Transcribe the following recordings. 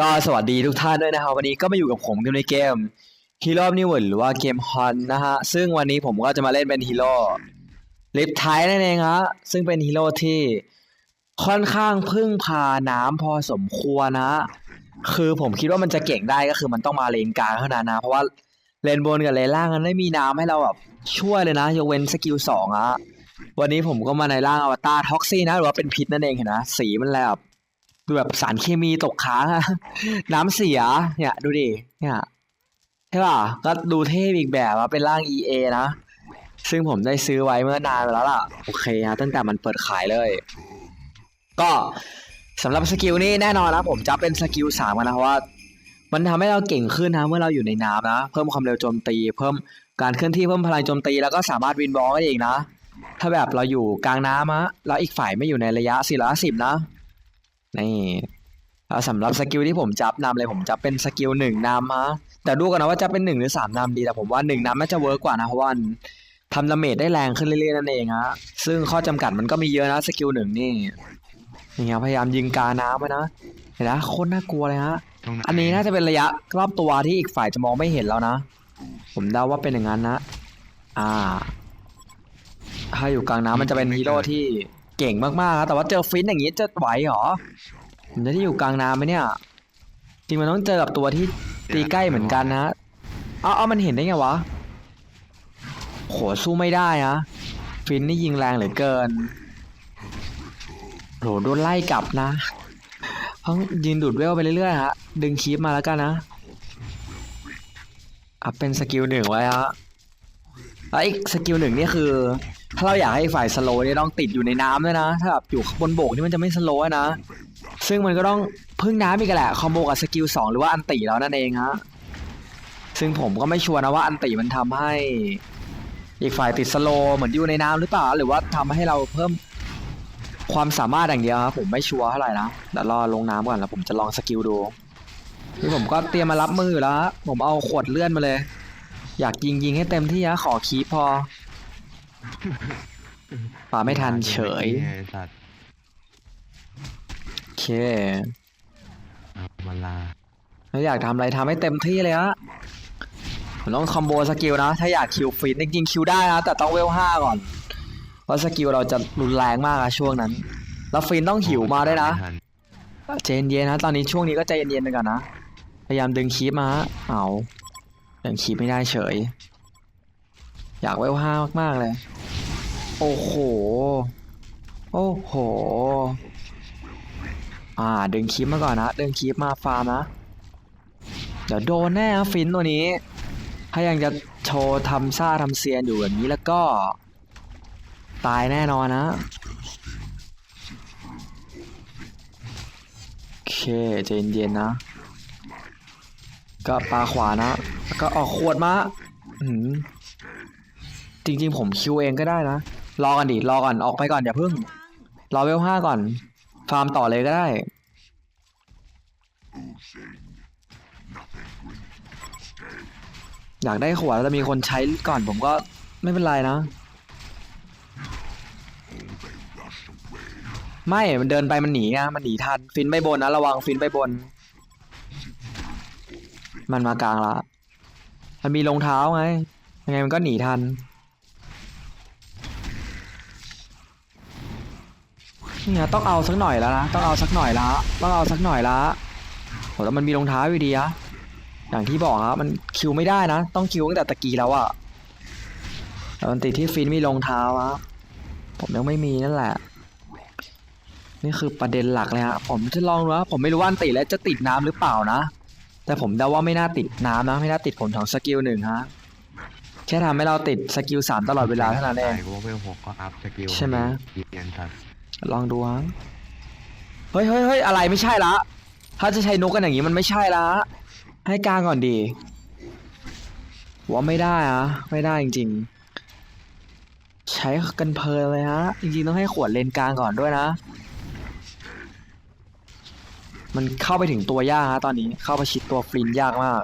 ก็สวัสดีทุกท่านด้วยนะครับวันนี้ก็มาอยู่กับผมกันในเกม Hero New World หรือว่าเกมฮอนนะฮะซึ่งวันนี้ผมก็จะมาเล่นเป็นฮีโร่ลิฟไทนั่นเองฮะซึ่งเป็นฮีโร่ที่ค่อนข้างพึ่งพาน้ำพอสมควรนะคือผมคิดว่ามันจะเก่งได้ก็คือมันต้องมาเลนกลางเท่านั้นนะเพราะว่าเลนบนกับเลนล่างมันไม่มีน้ำให้เราแบบช่วยเลยนะยกเว้นสกิลสองอะวันนี้ผมก็มาในร่างอวตารท็อกซี่นะหรือว่าเป็นพิษนั่นเองเห็นนะสีมันแล้ว ดูแบบสารเคมีตกค้างอะน้ำเสีย เนี่ย ดูดิ เนี่ยใช่ป่ะ ก็ดูเท่อีกแบบว่าเป็นร่าง EA นะ ซึ่งผมได้ซื้อไว้เมื่อนานแล้วล่ะ โอเคฮะตั้งแต่มันเปิดขายเลย ก็สำหรับสกิลนี้แน่นอนนะผมจะเป็นสกิลสามกันนะเพราะว่า มันทำให้เราเก่งขึ้นนะเมื่อเราอยู่ในน้ำนะ เพิ่มความเร็วโจมตี เพิ่มการเคลื่อนที่เพิ่มพลังโจมตี แล้วก็สามารถวินบอลได้อีกนะ ถ้าแบบเราอยู่กลางน้ำอะแล้วอีกฝ่ายไม่อยู่ในระยะ410นะ นี่แล้วสำหรับสกิลที่ผมจับนำเลยผมจับเป็นสกิลหนึ่งนำฮะแต่ดูกันนะว่าจะเป็นหนึ่งหรือสามนำดีแต่ผมว่าหนึ่งนำน่าจะเวิร์กกว่านะเพราะว่ามันทำดาเมจได้แรงขึ้นเรื่อยๆนั่นเองฮะซึ่งข้อจำกัดมันก็มีเยอะนะสกิลหนึ่งนี่นี่ครับพยายามยิงกาน้ำไว้นะเห็นนะโคตรน่ากลัวเลยฮะอันนี้น่าจะเป็นระยะรอบตัวที่อีกฝ่ายจะมองไม่เห็นแล้วนะ ผมเดาว่าเป็นอย่างนั้นนะ อ่า ถ้าอยู่กลางน้ำมันจะเป็นฮีโร่ที่ เก่งมากๆครับแต่ว่าเจอฟินอย่างนี้จะไหวเหรอผมจะได้อยู่กลางน้ำไหมเนี่ยจริงมันต้องเจอกับตัวที่ตีใกล้เหมือนกันนะเอาเอามันเห็นได้ไงวะโหสู้ไม่ได้นะฟินนี่ยิงแรงเหลือเกินโหโดนไล่กลับนะต้องยืนดูดเวลไปเรื่อยๆฮะดึงคีปมาแล้วกันนะอัพเป็นสกิลหนึ่งไว้ฮะแล้วอีกสกิลหนึ่งนี่คือ ถ้าเราอยากให้ฝ่ายสโลว์เนี่ยต้องติดอยู่ในน้ำด้วยนะ ถ้าแบบอยู่บนโบกนี่มันจะไม่สโลว์นะ ซึ่งมันก็ต้องพึ่งน้ำอีกแหละ คอมโบกับสกิลสองหรือว่าอันติแล้วนั่นเองฮะ ซึ่งผมก็ไม่ชัวร์นะว่าอันติมันทำให้ อีกฝ่ายติดสโลว์เหมือนอยู่ในน้ำหรือเปล่า หรือว่าทำให้เราเพิ่มความสามารถอย่างเดียวครับผมไม่ชัวร์เท่าไหร่นะเดี๋ยวรอลงน้ำก่อนแล้วผมจะลองสกิลดูนี่ผมก็เตรียมมารับมือแล้ว ผมเอาขวดเลื่อนมาเลย อยากยิงยิงให้เต็มที่นะขอคีปพอ ป่าไม่ทันเฉยไอ้สัตว์โอเคเอามาลาถ้าอยากทำอะไรทำให้เต็มที่เลยฮะผมต้องคอมโบสกิลนะ ถ้าอยากคิวฟินจริงๆคิวได้นะแต่ต้องเวลห้าก่อน เพราะสกิลเราจะรุนแรงมากอะช่วงนั้น แล้วฟินต้องหิวมาด้วยนะไม่ทัใจเย็นๆนะ ตอนนี้ช่วงนี้ก็ใจเย็นๆไปก่อนนะ พยายามดึงคีปมาฮะเอาดึงคีปไม่ได้เฉย อยากเวลห้ามากๆเลย โอ้โห โอ้โห อ่า ดึงคีปมาก่อนนะ ดึงคีปมาฟาร์มนะ เดี๋ยวโดนแน่นะฟินตัวนี้ ถ้ายังจะโชว์ทำซ่าทำเซียนอยู่แบบนี้แล้วก็ ตายแน่นอนนะโอเคใจนเย็นนะ ก็ปลาขวานะ แล้วก็ออกขวดมาอื้อหือ จริง ๆ ผมคิวเองก็ได้นะ รอกันดิ รอก่อน ออกไปก่อนอย่าเพิ่ง รอเวลห้าก่อน ฟาร์มต่อเลยก็ได้ อยากได้ขวดแล้วมีคนใช้ก่อนผมก็ไม่เป็นไรนะ ไม่ มันเดินไปมันหนีไงมันหนีทัน ฟินไปบนนะระวังฟินไปบน มันมากลางละ มันมีรองเท้าไง ยังไงมันก็หนีทัน เนี่ยต้องเอาสักหน่อยแล้วนะต้องเอาสักหน่อยละต้องเอาสักหน่อยละโหแล้วมันมีรองเท้าอยู่ดีอะอย่างที่บอกครับมันคิวไม่ได้นะ ต้องคิวตั้งแต่ตะกี้แล้วอะแต่มันติดที่ฟินมีรองเท้าอะผมยังไม่มีนั่นแหละ นี่คือประเด็นหลักเลยฮะผมจะลองดูว่าผมไม่รู้ว่าอันติแล้วจะติดน้ำหรือเปล่านะ แต่ผมเดาว่าไม่น่าติดน้ำนะไม่น่าติดผลของสกิลหนึ่งฮะแค่ทำให้เราติดสกิลสามตลอดเวลาเท่านั้นเองใช่กูว่าเวลหกก็อัพสกิลใช่ไหมเกียนสัตว์ ลองดูฮะเฮ้ยเฮ้ยเฮ้ยอะไรไม่ใช่ละ ถ้าจะใช้นกกันอย่างนี้มันไม่ใช่ละ ให้กลางก่อนดี ว่าไม่ได้อะไม่ได้จริง ๆ ใช้กันเพลินเลยฮะ จริงๆต้องให้ขวดเลนกลางก่อนด้วยนะ มันเข้าไปถึงตัวยากฮะตอนนี้ เข้าไปชิดตัวฟลินยากมาก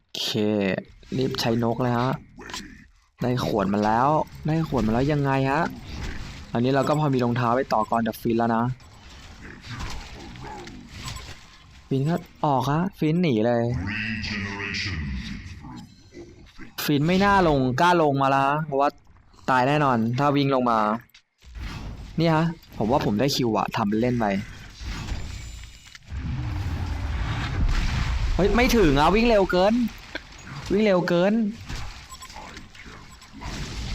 โอเค รีบใช้นกเลยฮะ ได้ขวดมาแล้ว ได้ขวดมาแล้วยังไงฮะ อันนี้เราก็พอมีรองเท้าไปต่อกรกับฟินแล้วนะฟินก็ออกฮะฟินหนีเลย ฟินไม่น่าลงกล้าลงมาละเพราะว่าตายแน่นอน ถ้าวิ่งลงมาเนี่ฮะ ผมว่าผมได้คิวอะทำเป็นเล่นไปเฮ้ยไม่ถึงอะวิ่งเร็วเกิน วิ่งเร็วเกิน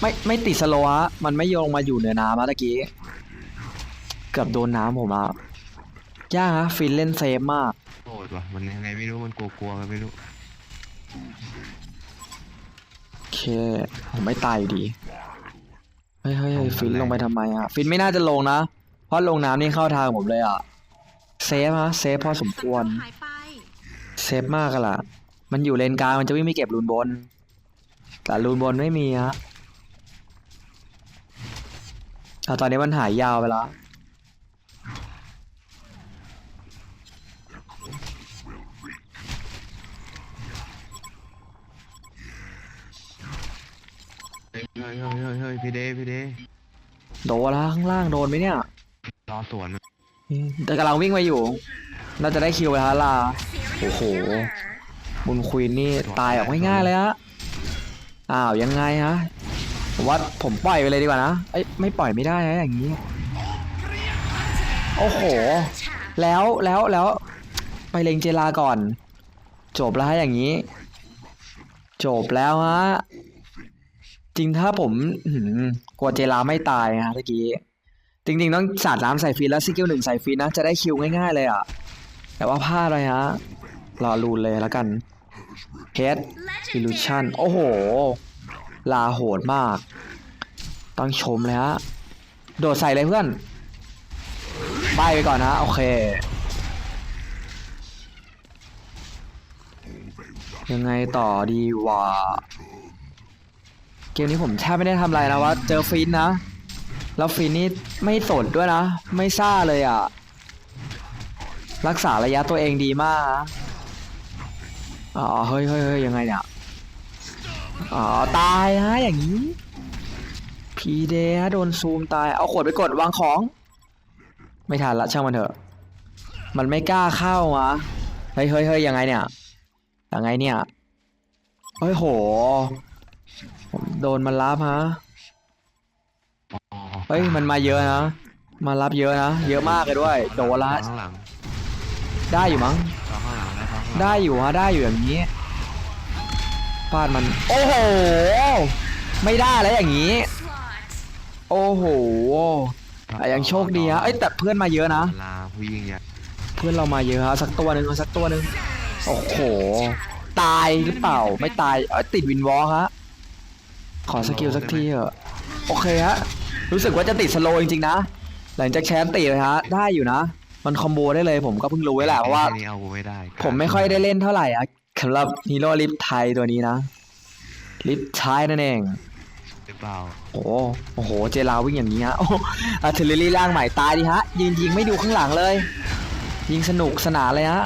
ไม่ไม่ติดสโลว์ฮะมันไม่โยงมาอยู่เหนือน้ำอะตะกี้ เกือบโดนน้ำผมอะยากฮะฟินเล่นเซฟมากโหดว่ะมันยังไงไม่รู้มันกลัวๆกันไม่รู้โอเค ผมไม่ตายอยู่ดี เฮ้ยเฮ้ยเฮ้ยฟินลงไปทำไมอะฟินไม่น่าจะลงนะ เพราะลงน้ำนี่เข้าทางผมเลยอะเซฟฮะเซฟพอสมควร หายไปเซฟมากอะล่ะ มันอยู่เลนกลางมันจะวิ่งไปเก็บรูนบน แต่รูนบนไม่มีฮะ อะตอนนี้มันหายยาวไปแล้วเฮ้ยเฮ้ยเฮ้ยเฮ้ยเฮ้ยพี่เดพี่เดโดนแล้วข้างล่างโดนไหมเนี่ยรอสวนมันอืมแต่กำลังวิ่งไปอยู่ น่าจะได้คิวไปแล้วล่ะ โอ้โห บุญควีนนี่ตายแบบง่ายๆเลยฮะ อ้าวยังไงฮะ ผมว่าผมปล่อยไปเลยดีกว่านะเอ้ยไม่ปล่อยไม่ได้นะอย่างนี้ โอ้โห แล้วแล้วแล้วไปเลงเจลาก่อน จบแล้วฮะอย่างนี้ จบแล้วฮะจริงถ้าผมหือกลัวเจลาไม่ตายฮะเมื่อกี้ จริง ๆ ต้องสาดน้ำใส่ฟีนแล้วสกิลหนึ่งใส่ฟีนนะ จะได้คิวง่ายๆเลยอะ แต่ว่าพลาดเลยฮะรอรูนเลยแล้วกันเฮดอิลูชันโอ้โห ลาโหดมาก ต้องชมเลยฮะ โดดใส่เลยเพื่อนใบไปก่อนนะ โอเค ยังไงต่อดีวะเกมนี้ผมแทบไม่ได้ทำอะไรนะว่าเจอฟินนะ แล้วฟินนี่ไม่สนด้วยนะ ไม่ซ่าเลยอะ รักษาระยะตัวเองดีมากอ๋อเฮ้ยเฮ้ยเฮ้ยยังไงเนี่ย อ๋อตายฮะอย่างนี้พีเดฮะโดนซูมตายเอาขวดไปกดวางของ ไม่ทันละช่างมันเถอะ มันไม่กล้าเข้ามะเฮ้ยเฮ้ยเฮ้ยยังไงเนี่ยยังไงเนี่ยเฮ้ยโหผมโดนมันรับฮะอ๋อเฮ้ยมันมาเยอะนะมารับเยอะนะเยอะมากเลยด้วยโดนละข้างหลังได้อยู่มั้งรอข้างหลังแล้วข้างหลังได้อยู่ฮะได้อยู่อย่างนี้ฟาดมัน โอ้โห ไม่ได้แล้วอย่างนี้ โอ้โหอะยังโชคดีฮะเอ้ยแต่เพื่อนมาเยอะนะ ลาผู้ยิงใหญ่เพื่อนเรามาเยอะฮะสักตัวหนึ่งเอาสักตัวหนึ่งโอ้โห ตายหรือเปล่า ไม่ตาย เอ้ยติดวินวอล์กฮะ ขอสกิลสักทีเถอะ โอเคฮะ รู้สึกว่าจะติดสโลว์จริงๆนะ หลังจากแชมป์ตีเลยฮะ ได้อยู่นะ มันคอมโบได้เลยผมก็เพิ่งรู้ไว้แหละเพราะว่าแค่นี้เอากูไม่ได้ ผมไม่ค่อยได้เล่นเท่าไหร่อะ สำหรับฮีโร่ลิฟไทยตัวนี้นะ ลิฟไทยนั่นเองหรือเปล่าโอ้โหโอ้โห เจลาวิ่งอย่างนี้ฮะโอ้อาร์เทอร์รี่ร่างใหม่ตายดิฮะยืนยิงไม่ดูข้างหลังเลย ยิงสนุกสนานเลยฮะ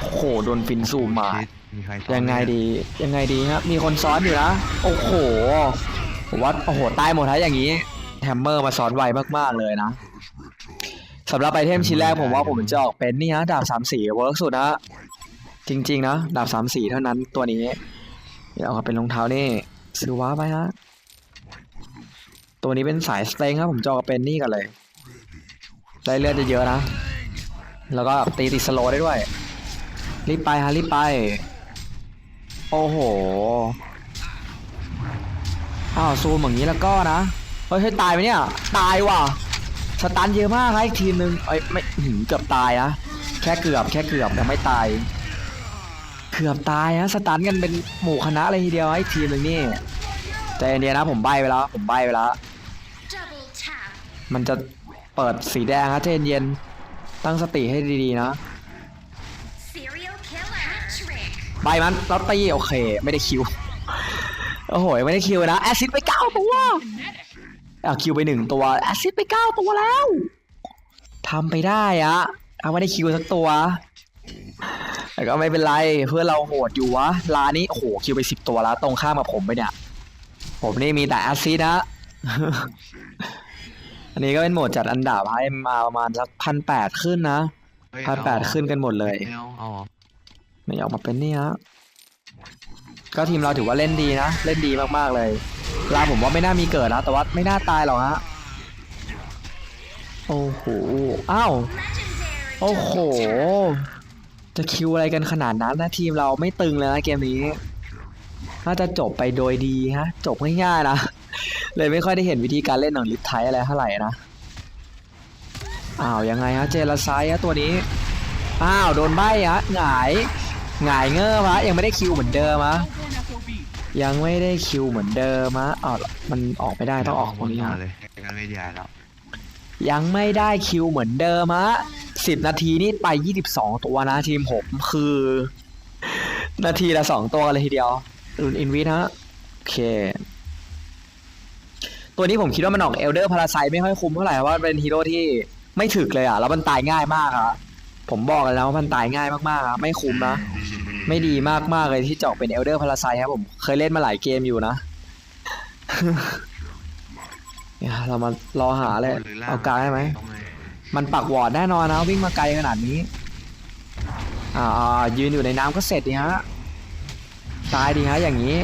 โอ้โหโดนฟินซูมมาชิดมีใครซ้อนยังไงหมดี ยังไงดีฮะมีคนซ้อนอยู่นะ โอ้โหผมว่าโอ้โห ตายหมดฮะอย่างนี้แฮมเมอร์มาซ้อนไวมากๆเลยนะสำหรับไอเทมชิ้นแรกผมว่าผมจะออกเป็นนี่ฮะ ดาบสามสีเวิร์กสุดนะ จริงๆนะดาบสามสีเท่านั้นตัวนี้เดี๋ยวเอามาเป็นรองเท้านี่ซื้อว้าไปฮะตัวนี้เป็นสายสเต็งครับผมจอกเป็นนี่กันเลยได้เลือดเยอะๆนะ แล้วก็ตีติดสโลได้ด้วย รีบไปฮะรีบไป โอ้โหอ้าวซูมอย่างนี้แล้วก็นะเฮ้ยตายไหมเนี่ยตายว่ะสตันเยอะมากครับอีกทีมนึงเอ้ยไม่เกือบตายนะแค่เกือบแค่เกือบยังไม่ตาย กือบตายฮะสตันกันเป็นหมู่คณะเลยทีเดียวไอ้ทีมหนึ่งนี่ใจเย็นๆนะผมใบไปแล้วผมใบไปแล้ว มันจะเปิดสีแดงฮะใจเย็นๆตั้งสติให้ดีๆนะใบมันแล้วตีโอเค ไม่ได้คิวโอ้โหไม่ได้คิวนะแอซิดไปเก้าตัวเอาคิวไปหนึ่งตัวแอซิดไปเก้าตัวแล้วทำไปได้อะเอาไม่ได้คิวสักตัว แต่ก็ไม่เป็นไรเพื่อนเราโหดอยู่วะลานี้โอ้โหคิวไปสิบตัวแล้ว ตรงข้ามกับผมไปเนี่ย ผมนี่มีแต่แอซิดนะ อันนี้ก็เป็นโหมดจัดอันดับให้มาประมาณสักพันแปดขึ้นนะเฮ้ยพันแปดเอาขึ้นกันหมดเลยไม่เอาเอาเหรอไม่ออกมาเป็นนี่ฮะก็ทีมเราถือว่าเล่นดีนะ เล่นดีมากๆเลย ลาผมว่าไม่น่ามีเกิดนะ แต่ว่าไม่น่าตายหรอกฮะ โอ้โห อ้าว โอ้โห จะคิวอะไรกันขนาดนั้นนะทีมเราไม่ตึงเลยนะเกมนี้ น่าจะจบไปโดยดีฮะ จบง่ายๆนะ เลยไม่ค่อยได้เห็นวิธีการเล่นของลิทไทยอะไรเท่าไหร่นะอ้าวยังไงฮะเจลาไซฮะตัวนี้อ้าวโดนใบฮะหงายหงายเงือบฮะยังไม่ได้คิวเหมือนเดิมฮะยังไม่ได้คิวเหมือนเดิมฮะอ้าวมันออกไม่ได้ต้องออกตรงนี้เาฮะเลยกันไม่ได้แล้วยังไม่ได้คิวเหมือนเดิมฮะ สิบนาทีนี่ไปยี่สิบสองตัวนะทีมผมคือ นาทีละสองตัวเลยทีเดียวรุนอินวิทฮะโอเค ตัวนี้ผมคิดว่ามันออกเอลเดอร์พาราไซไม่ค่อยคุ้มเท่าไหร่ว่าเป็นฮีโร่ที่ไม่ถึกเลยอะ แล้วมันตายง่ายมากอะผมบอกเลยนะว่ามันตายง่ายมากๆไม่คุ้มนะ ไม่ดีมากๆเลยที่จะออกเป็นเอลเดอร์พาราไซครับผมเคยเล่นมาหลายเกมอยู่นะเนี่ยเรามารอหาเลยเอากลางได้ไหม มันปักวอร์ดแน่นอนนะวิ่งมาไกลขนาดนี้อ่าอ่ายืนอยู่ในน้ำก็เสร็จดีฮะตายดีฮะอย่างนี้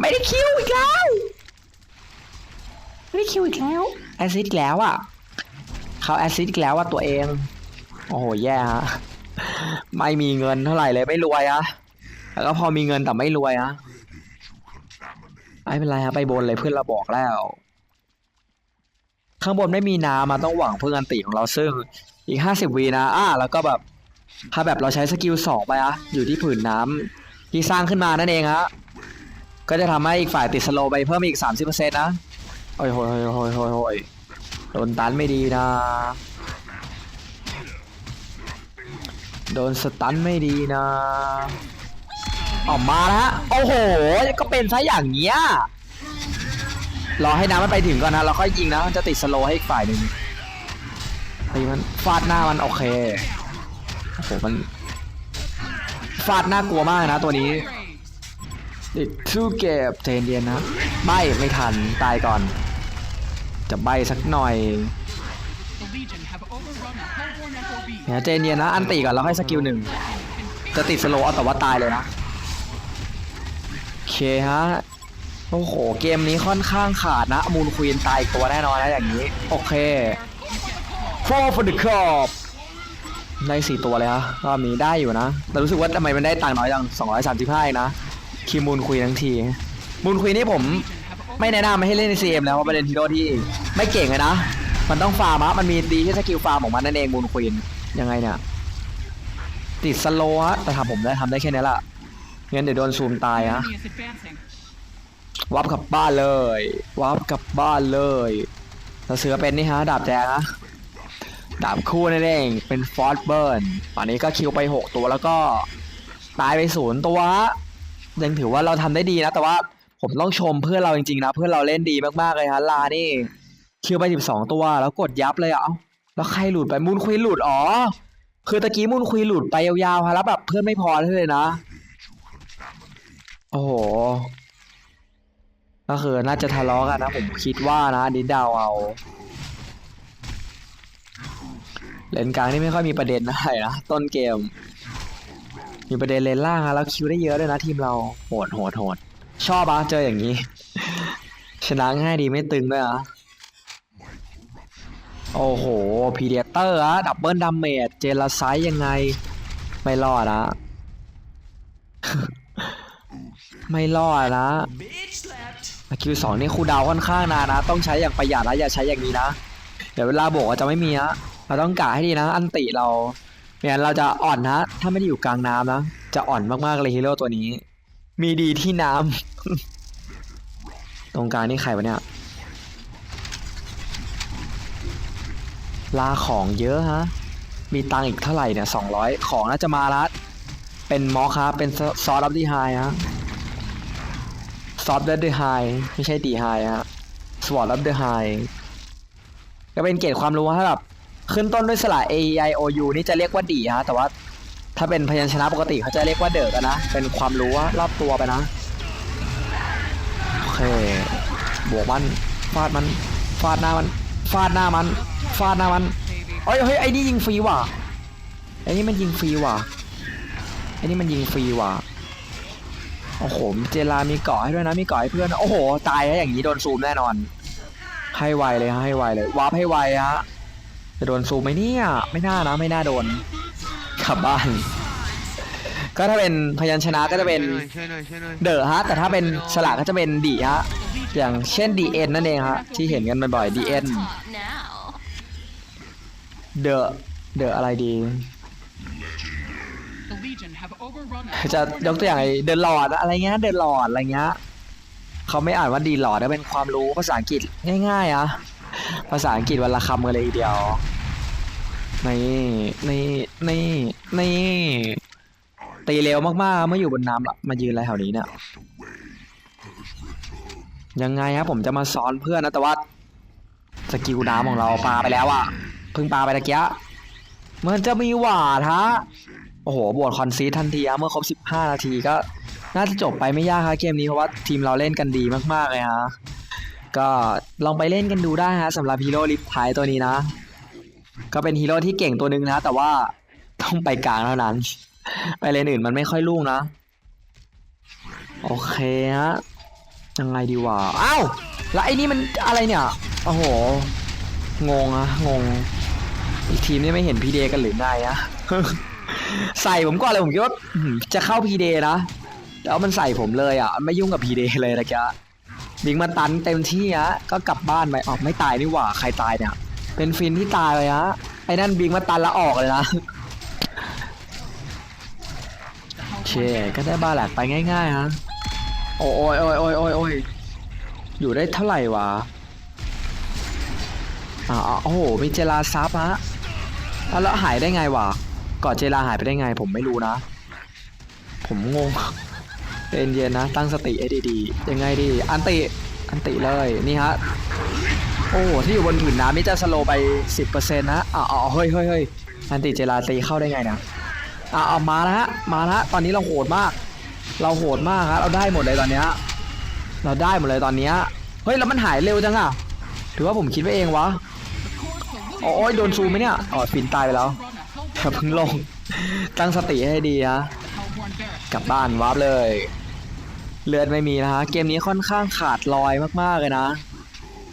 ไม่ได้คิวอีกแล้วไม่ได้คิวอีกแล้วแอซิดอีกแล้วอะเขาแอซิดอีกแล้วว่าตัวเองโอ้โหแย่ฮะไม่มีเงินเท่าไหร่เลยไม่รวยอะแล้วก็พอมีเงินแต่ไม่รวยอะไม่เป็นไรฮะไปบนเลยเพื่อนเราบอกแล้ว ข้างบนไม่มีน้ำมาต้องหวังเพื่ออันติของเราซึ่งอีกห้าสิบวีนะอ่าแล้วก็แบบถ้าแบบเราใช้สกิลสองไปอะอยู่ที่ผืนน้ำที่สร้างขึ้นมานั่นเองฮะก็จะทำให้อีกฝ่ายติดสโลไปเพิ่มอีกสามสิบเปอร์เซ็นต์นะโอ้ยโหยโหยโหยโหยโหยโดนตันไม่ดีนะโดนสตันไม่ดีนะ ออกมาแล้วโอ้โห ก็เป็นซะอย่างเงี้ย รอให้น้ำมันไปถึงก่อนนะเราค่อยยิงนะมันจะติดสโลว์ให้อีกฝ่ายหนึ่งตีมันฟาดหน้ามันโอเคโอ้โหมันฟาดน่ากลัวมากนะตัวนี้ติดทูเก็บเจนเย็นนะใบไม่ทันตายก่อน จะใบสักหน่อย The Legion have overrun the Hellborn FOB. เนี่ยเจนเย็นนะอันตีก่อนแล้วค่อยสกิลหนึ่งจะติดสโลว์เอาแต่ว่าตายเลยนะโอเคฮะ โอ้โห เกมนี้ค่อนข้างขาดนะ มูลควีนตายอีกตัวแน่นอนนะอย่างนี้ โอเค Fall for the crop ได้สี่ตัวเลยฮะรอบนี้ได้อยู่นะ แต่รู้สึกว่าทำไมมันได้ตังค์น้อยจัง235เองนะ คีมูลควีนทั้งที มูลควีนนี่ผมไม่แนะนำให้เล่นในซีเอ็มแล้วเพราะเป็นฮีโร่ที่ไม่เก่งเลยนะ มันต้องฟาร์มอะมันมีดีที่สกิลฟาร์มของมันนั่นเองมูลควีนยังไงเนี่ย ติดสโลว์ฮะแต่ทำผมได้ทำได้แค่นี้ละงั้นเดี๋ยวโดนซูมตายฮะ วับกลับบ้านเลย วับกลับบ้านเลยเราเสือเป็นนี่ฮะดาบแดงฮะดาบคู่นั่นเองเป็นฟอสเบิร์นตอนนี้ก็คิวไป 6 ตัวแล้วก็ตายไปศูนย์ตัวยังถือว่าเราทำได้ดีนะ แต่ว่าผมต้องชมเพื่อนเราจริงๆนะ เพื่อนเราเล่นดีมากๆเลยฮะลานี่คิวไป 12 ตัว แล้วกดยับเลยอะเอ้าแล้วใครหลุดไปมูนควีหลุดอ๋อคือตะกี้มูนควีหลุดไปยาวๆฮะแล้วแบบเพื่อนไม่พอเลยนะ โอ้โห ก็คือน่าจะทะเลาะกันนะผมคิดว่านะอันนี้เดาวเอาเลนกลางนี่ไม่ค่อยมีประเด็นอะไรนะต้นเกม มีประเด็นเลนล่างอะแล้วคิวได้เยอะด้วยนะทีมเราโหดโหดโหดชอบอะเจออย่างนี้ ชนะง่ายดีไม่ตึงด้วยอะโอ้โหพีเดียเตอร์อะดับเบิลดัมเมจเจลาไซยังไง ไม่รอดอะไม่รอดนะ คิวสองนี่คูดาวค่อนข้างนานนะ ต้องใช้อย่างประหยัดนะอย่าใช้อย่างนี้นะ เดี๋ยวเวลาโบกอาจะไม่มีนะเราต้องกะให้ดีนะ อันติเราไม่งั้นเราจะอ่อนนะ ถ้าไม่ได้อยู่กลางน้ำนะ จะอ่อนมากๆเลยฮีโร่ตัวนี้ มีดีที่น้ำตรงกลางนี่ใครวะเนี่ยลาของเยอะฮะ มีตังอีกเท่าไหร่เนี่ยสองร้อยของน่าจะมาละเป็นมอคครับเป็นซอสอัพดีไฮฮะ ซอฟต์เดอร์ไฮไม่ใช่ดีไฮฮะสวอตอัพเดอร์ไฮก็เป็นเกรดความรู้ถ้าแบบขึ้นต้นด้วยสระ A I O U นี่จะเรียกว่าดีฮะ แต่ว่าถ้าเป็นพยัญชนะปกติเขาจะเรียกว่าเดิร์กนนะ เป็นความรู้รอบตัวไปนะ โอเค บวกมัน ฟาดมัน ฟาดหน้ามัน ฟาดหน้ามัน ฟาดหน้ามัน เฮ้ยเฮ้ยไอ้นี่ยิงฟรีว่ะ ไอ้นี่มันยิงฟรีว่ะ ไอ้นี่มันยิงฟรีว่ะ โอ้โหเจลามีเกาะให้ด้วยนะมีเกาะให้เพื่อนนะโอ้โห ตายแล้วอย่างนี้โดนซูมแน่นอน ให้ไวเลยฮะให้ไวเลยวาร์ปให้ไวฮะจะโดนซูมไหมเนี่ยไม่น่านะไม่น่าโดนกลับบ้าน ก็ถ้าเป็นพยัญชนะก็จะเป็นช่วยหน่อยช่วยหน่อยช่วยหน่อยเดอะฮะ แต่ถ้าเป็นสระก็จะเป็นดีฮะอย่างเช่น DN นั่นเองฮะที่เห็นกันบ่อยๆ DN Talk now. เดอะเดอะอะไรดี The Legion have overrun a จะยกตัวอย่างไอ้เดอะหลอดอะไรเงี้ยเดอะหลอดอะไรเงี้ยเขาไม่อ่านว่าดีหลอดนะเป็นความรู้ภาษาอังกฤษง่ายๆอะภาษาอังกฤษวันละคำกันเลยทีเดียวนี่นี่นี่นี่ตีเร็วมากๆเมื่ออยู่บนน้ำละมายืนอะไรแถวนี้เนี่ยยังไงครับผมจะมาซ้อนเพื่อนนะแต่ว่าสกิลน้ำของเราปาไปแล้วอะเพิ่งปาไปตะเกียะมันจะมีหวาดฮะ โอ้โห บวชคอนซีทันทีเมื่อครบ 15 นาทีก็น่าจะจบไปไม่ยากครับเกมนี้เพราะว่าทีมเราเล่นกันดีมากๆเลยฮะ ก็ลองไปเล่นกันดูได้ฮะสำหรับฮีโร่ลิฟท้ายตัวนี้นะ ก็เป็นฮีโร่ที่เก่งตัวหนึ่งนะ แต่ว่าต้องไปกลางเท่านั้น ไปเลนอื่นมันไม่ค่อยลุ่งนะ โอเคฮะ ยังไงดีวะอ้าว แล้วไอ้นี่มันอะไรเนี่ย โอ้โห งงอะงง อีกทีมนี่ไม่เห็นพีเดกันหรือไงอะ ใส่ผมก่อนเลยผมคิดว่าจะเข้าพีเดนะแล้วมันใส่ผมเลยอะไม่ยุ่งกับพีเดเลยนะแกบิงมาตันเต็มที่ฮะก็กลับบ้านไปออกไม่ตายนี่หว่าใครตายเนี่ย เป็นฟินที่ตายเลยฮะไอ้นั่นบิงมาตันล้วออกเลยนะโอเคก็ได้บ้านแหลกไปง่ายๆฮะโอ้ยโอ้ยโอ้ยโอ้ยโอ้ยอยู่ได้เท่าไหร่วะอ่าโอ้โหมีเจลาซับฮะแล้วหายได้ไงวะ กอนเจลาหายไปได้ไงผมไม่รู้นะ ผมงงเย็นเย็นนะ ตั้งสติให้ดีๆยังไงดี อันติ อันติเลย นี่ฮะ โอ้ที่อยู่บนผืนน้ำนี่จะสโลไป 10%นะอ๋อเฮ้ยเฮ้ยเฮ้ยอันติเจลาตีเข้าได้ไงนะอะเอามาแล้วฮะ มาแล้วฮะ ตอนนี้เราโหดมาก เราโหดมากครับเราได้หมดเลยตอนเนี้ยเราได้หมดเลยตอนเนี้ยเฮ้ยแล้วมันหายเร็วจังอะถือว่าผมคิดไว้เองวะโอ้ยโดนซูมไหมเนี่ย อ๋อฟินตายไปแล้ว อย่าเพิ่งลง ตั้งสติให้ดีฮะกลับบ้านวาร์ปเลย เลือดไม่มีนะฮะ เกมนี้ค่อนข้างขาดลอยมากๆเลยนะ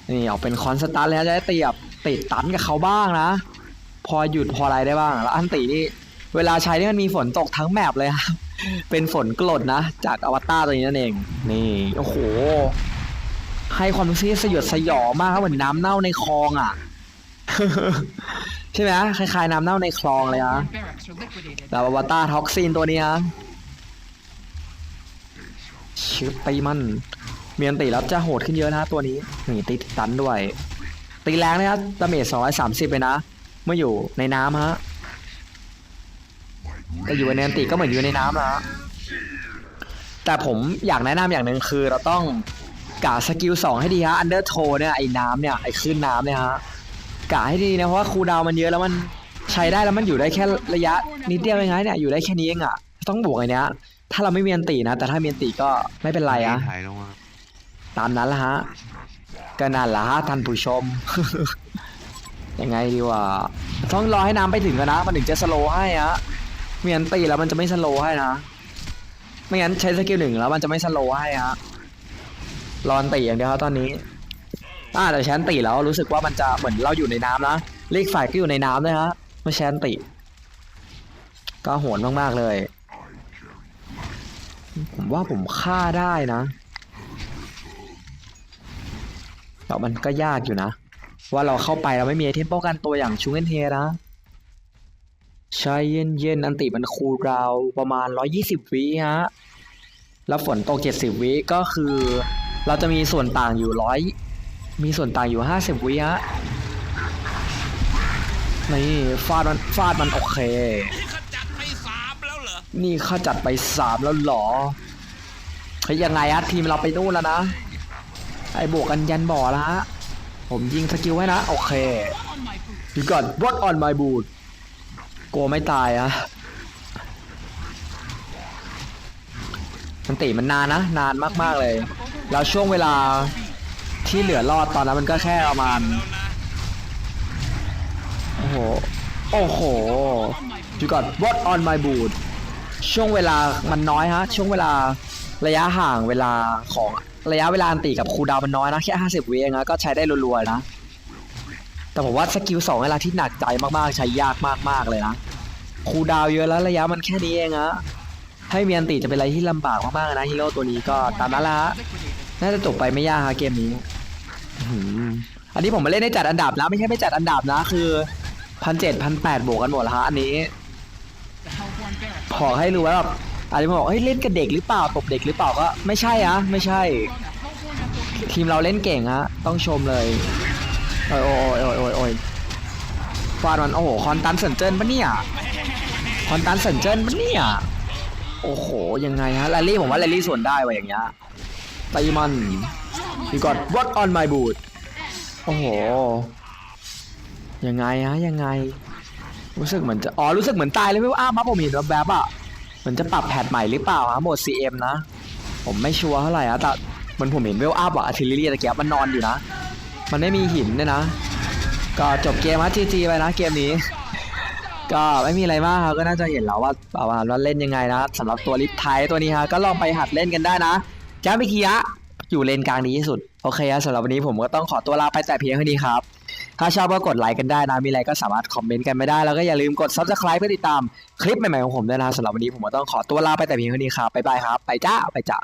นี่ออกเป็นคอนสตันเลยฮะจะได้ตีแบติดตันกับเขาบ้างนะ พอหยุดพออะไรได้บ้าง แล้วอันตีนี่ เวลาใช้นี่มันมีฝนตกทั้งแมปเลยครับ เป็นฝนกรดนะ จากอวตารตัวนี้นั่นเอง นี่ โอ้โห ให้ความรู้สึกสยดสยองมากครับเหมือนน้ำเน่าในคลองอะ ใช่ไหมคล้ายๆน้ำเน่าในคลองเลยฮะ Hellborn barracks are liquidated. แล้วอวตารท็อกซินตัวนี้ฮะชื่อตีมัน เมียนตีแล้วจะโหดขึ้นเยอะนะฮะตัวนี้นี่ตีตันด้วย ตีแรงนะครับดาเมจ230เลยนะ เมื่ออยู่ในน้ำฮะแต่อยู่ในเนียนตีก็เหมือนอยู่ในน้ำนะฮะแต่ผมอยากแนะนำอย่างหนึ่งคือเราต้องกะสกิลสองให้ดีฮะอันเดอร์โทเนี่ยไอ้น้ำเนี่ยไอ้คลื่นน้ำเนี่ยฮะ กะให้ดีนะเพราะว่าคูลดาวน์มันเยอะแล้วมันใช้ได้แล้วมันอยู่ได้แค่ระยะนิดเดียวเองไงเนี่ยอยู่ได้แค่นี้เองอะต้องบวกไอ้เนี้ยถ้าเราไม่มีอันตีนะ แต่ถ้ามีอันตีก็ไม่เป็นไรอะถ่ายลงมาตามนั้นละฮะก็นั่นละฮะท่านผู้ชม ยังไงดีวะต้องรอให้น้ำไปถึงกันนะ มันถึงจะสโลว์ให้ฮะไม่งั้นตีแล้วมันจะไม่สโลว์ให้นะไม่งั้นใช้สกิลหนึ่งแล้วมันจะไม่สโลว์ให้ฮะรอนตีอย่างเดียวครับตอนนี้ อ่าแต่แชนตีแล้วรู้สึกว่ามันจะเหมือนเราอยู่ในน้ำนะเลขฝ่ายก็อยู่ในน้ำด้วยฮะไม่แชนตีก็โหดมากๆเลย ผมว่าผมฆ่าได้นะแต่มันก็ยากอยู่นะ ว่าเราเข้าไปเราไม่มีไอเทมป้องกันตัวอย่างชูเงินเทนะใช้เย็นเย็นอันติมันคูลดาวประมาณ 120 วิฮะ แล้วฝนตก 70 วิก็คือ เราจะมีส่วนต่างอยู่ร้อย มีส่วนต่างอยู่50วิฮะนี่ฟาดมันฟาดมันโอเคนี่ข้าจัดไปสามแล้วเหรอเฮ้ยยังไงอะทีมเราไปนู่นแล้วนะ ไอ้บวกกันยันบ่อแล้วฮะ ผมยิงสกิลไว้นะ โอเค On my boot. อยู่ก่อน what on my boot กลัวไม่ตายอะมันตีมันนานนะ นานมากๆเลย แล้วช่วงเวลา ที่เหลือรอดตอนนั้นมันก็แค่ประมาณ โอ้โห โอ้โหดูก่อน what on my boot ช่วงเวลามันน้อยฮะ ช่วงเวลาระยะห่างเวลาของระยะเวลาอันตีกับคูดาวมันน้อยนะแค่50วิเองนะก็ใช้ได้รัวๆนะ แต่ผมว่าสกิลสองเวลาที่หนักใจมากๆ ใช้ยากมากๆเลยนะคูดาวเยอะแล้วระยะมันแค่นี้เองฮะให้มีอันตีจะเป็นอะไรที่ลำบากมากๆนะฮีโร่ตัวนี้ก็ตามนั้นละฮะน่าจะจบไปไม่ยากฮะเกมนี้ อันนี้ผมมาเล่นได้จัดอันดับนะ ไม่ใช่ไม่จัดอันดับนะ คือพันเจ็ดพันแปดบวกกันหมดแล้วฮะอันนี้ ขอให้รู้ว่าแบบอาจจะบอกเฮ้ยเล่นกับเด็กหรือเปล่าตบเด็กหรือเปล่าก็ไม่ใช่อะไม่ใช่ ทีมเราเล่นเก่งฮะต้องชมเลยโอ้ยโอ้ยโอ้ยโอ้ยโอ้ยฟาดมันโอ้โหคอนตันเซนเจิ้นปะเนี่ยคอนตันเซนเจิ้นปะเนี่ยโอ้โหยังไงฮะแรลลี่ผมว่าแรลลี่ส่วนได้ว่ะอย่างเงี้ย ตีมันดีก่อน what on my boot โอ้โห ยังไงฮะยังไง รู้สึกเหมือนจะ อ๋อ รู้สึกเหมือนตายเลยไม่ว่าอ้าวมาผมเห็นแบบๆอะเหมือนจะปรับแพทใหม่หรือเปล่าฮะโหมด CM นะ ผมไม่ชัวร์เท่าไหร่อะแต่เหมันผมเห็นเวลอัพอะอาร์ทิลเลอรี่ตะเกียบมันนอนอยู่นะ มันไม่มีหินเนี่ยนะ ก็จบเกมฮะจีจีไปนะเกมนี้ ก็ไม่มีอะไรมากครับก็น่าจะเห็นแล้วว่าประมาณว่าเล่นยังไงนะสำหรับตัวลิฟไทตัวนี้ฮะก็ลองไปหัดเล่นกันได้นะ จ้ามิคิยะอยู่เลนกลางดีที่สุด โอเคสำหรับวันนี้ผมก็ต้องขอตัวลาไปแต่เพียงเท่านี้ครับ ถ้าชอบก็กดไลค์กันได้นะ มีอะไรก็สามารถคอมเมนต์กันไม่ได้ แล้วก็อย่าลืมกด subscribe เพื่อติดตามคลิปใหม่ๆของผมด้วยนะสำหรับวันนี้ผมก็ต้องขอตัวลาไปแต่เพียงเท่านี้ครับ บ๊ายบายครับ ไปจ้า ไปจ้า